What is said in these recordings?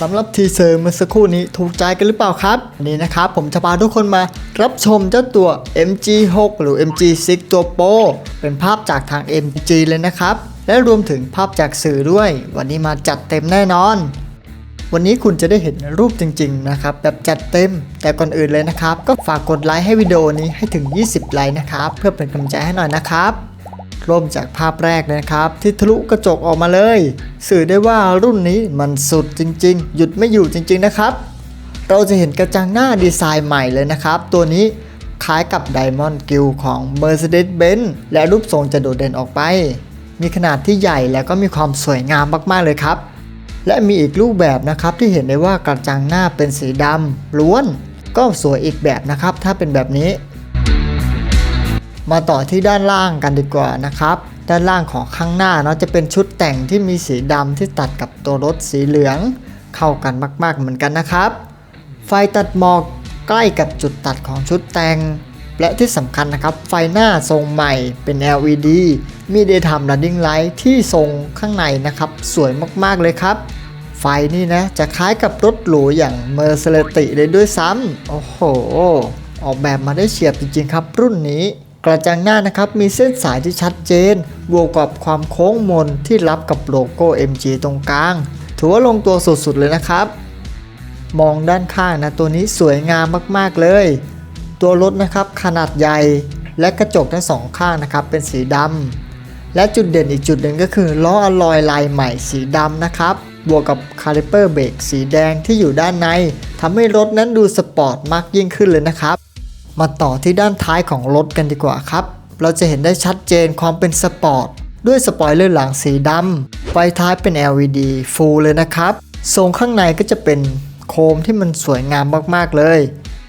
สำหรับทีเซอร์เมื่อสักครู่นี้ถูกใจกันหรือเปล่าครับวันนี้นะครับผมจะพาทุกคนมารับชมเจ้าตัว MG6 หรือ MG6 ตัวโปรเป็นภาพจากทาง MG เลยนะครับ และรวมถึงภาพจากสื่อด้วย วันนี้มาจัดเต็มแน่นอนวันนี้คุณจะได้เห็นรูปจริงๆนะครับแบบจัดเต็ม แต่ก่อนอื่นเลยนะครับ ก็ฝากกดไลค์ให้วิดีโอนี้ให้ถึง 20 ไลค์นะครับ เพื่อเป็นกำลังใจให้หน่อยนะครับ เริ่มจากภาพแรกนะครับ ที่ทะลุกระจกออกมาเลย สื่อได้ว่ารุ่นนี้มันสุดจริง ๆ หยุดไม่อยู่จริง ๆ นะครับ เราจะเห็นกระจังหน้าดีไซน์ใหม่เลยนะครับ ตัวนี้คล้ายกับ Diamond g i l ของ Mercedes-Benz และรูปทรงจะโดดเด่นออกไป มีขนาดที่ใหญ่แล้วก็มีความสวยงามมากๆเลยครับ และมีอีกรูปแบบนะครับที่เห็นได้ว่ากระจังหน้าเป็นสีดำล้วน ก็สวยอีกแบบนะครับ ถ้าเป็นแบบนี้ มาต่อที่ด้านล่างกันดีกว่านะครับ ด้านล่างของข้างหน้าเนาะจะเป็นชุดแต่งที่มีสีดำที่ตัดกับตัวรถสีเหลือง เข้ากันมาก ๆเหมือนกันนะครับ ไฟตัดหมอกใกล้กับจุดตัดของชุดแต่ง และที่สำคัญนะครับ ไฟหน้าทรงใหม่เป็น LED มี Daytime Running Light ที่ทรงข้างในนะครับ สวยมากๆเลยครับ ไฟนี่นะ จะคล้ายกับรถหรูอย่าง Mercedes เลยด้วยซ้ำโอ้โห ออกแบบมาได้เฉียบจริงๆครับรุ่นนี้ กระจังหน้านะครับมีเส้นสายที่ชัดเจน บวกกับความโค้งมนที่รับกับโลโก้ MG ตรงกลาง ถือว่าลงตัวสุดๆเลยนะครับ มองด้านข้างนะตัวนี้สวยงามมากๆเลย ตัวรถนะครับขนาดใหญ่และกระจกทั้งสองข้างนะครับเป็นสีดำและจุดเด่นอีกจุดหนึ่งก็คือล้ออลลอยลายใหม่สีดำนะครับ บวกกับคาลิเปอร์เบรกสีแดงที่อยู่ด้านในทำให้รถนั้นดูสปอร์ตมากยิ่งขึ้นเลยนะครับ มาต่อที่ด้านท้ายของรถกันดีกว่าครับ เราจะเห็นได้ชัดเจนความเป็นสปอร์ตด้วยสปอยเลอร์หลังสีดำไฟท้ายเป็น LED full เลยนะครับทรงข้างในก็จะเป็นโคมที่มันสวยงามมากๆเลย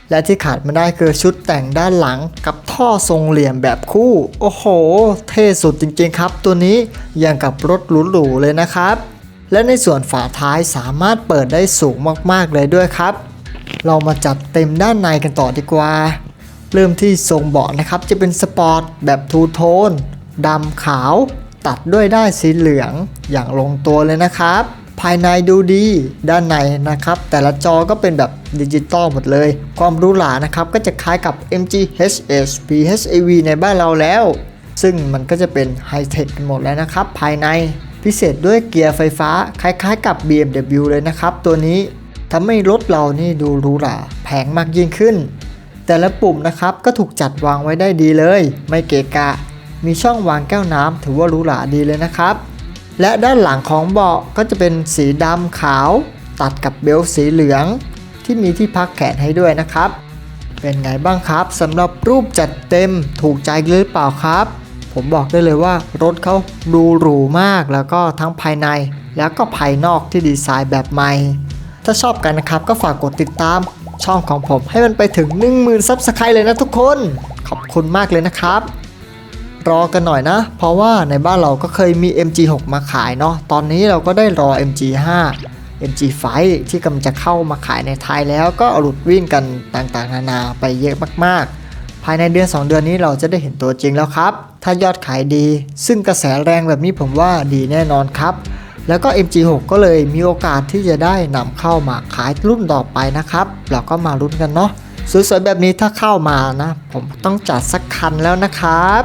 และที่ขาดไม่ได้คือชุดแต่งด้านหลังกับท่อทรงเหลี่ยมแบบคู่ โอ้โห เท่สุดจริงๆครับ ตัวนี้อย่างกับรถหรูๆเลยนะครับ และในส่วนฝาท้ายสามารถเปิดได้สูงมากๆเลยด้วยครับ เรามาจัดเต็มด้านในกันต่อดีกว่า เริ่มที่ทรงเบาะนะครับ จะเป็นสปอร์ตแบบทูโทนดำขาว ตัดด้วยได้ายสีเหลืองอย่างลงตัวเลยนะครับ ภายในดูดีด้านในนะครับ แต่ละจอก็เป็นแบบดิจิตอลหมดเลย ความหรูหรานะครับก็จะคล้ายกับ MG HS PHEV ในบ้านเราแล้ว ซึ่งมันก็จะเป็นไฮเทคกันหมดแล้วนะครับ ภายในพิเศษด้วยเกียร์ไฟฟ้าคล้ายๆกับ BMW เลยนะครับ ตัวนี้ทำให้รถเรานี่ดูหรูหราแพงมากยิ่งขึ้น แต่ละปุ่มนะครับก็ถูกจัดวางไว้ได้ดีเลย ไม่เกะกะ มีช่องวางแก้วน้ำถือว่าหรูหราดีเลยนะครับ และด้านหลังของเบาะก็จะเป็นสีดำขาว ตัดกับเบลสีเหลือง ที่มีที่พักแขนให้ด้วยนะครับ เป็นไงบ้างครับสำหรับรูปจัดเต็มถูกใจหรือเปล่าครับ ผมบอกได้เลยว่ารถเขาดูหรูมากแล้วก็ทั้งภายใน แล้วก็ภายนอกที่ดีไซน์แบบใหม่ถ้าชอบกันนะครับก็ฝากกดติดตาม ช่องของผมให้มันไปถึง 10,000ซับสไครต์เลยนะทุกคน ขอบคุณมากเลยนะครับ รอกันหน่อยนะ เพราะว่าในบ้านเราก็เคยมี MG6 มาขายเนาะตอนนี้เราก็ได้รอ MG5 MG5 ที่กำลังจะเข้ามาขายในไทยแล้วก็หลุดวิ่งกันต่างๆ นานาไปเยอะมากๆ ภายในเดือน 2 เดือนนี้เราจะได้เห็นตัวจริงแล้วครับ ถ้ายอดขายดี ซึ่งกระแสแรงแบบนี้ผมว่าดีแน่นอนครับ แล้วก็ MG6 ก็เลยมีโอกาสที่จะได้นำเข้ามาขายรุ่นต่อไปนะครับ เราก็มาลุ้นกันเนาะสวยๆแบบนี้ถ้าเข้ามานะ ผมต้องจัดสักคันแล้วนะครับ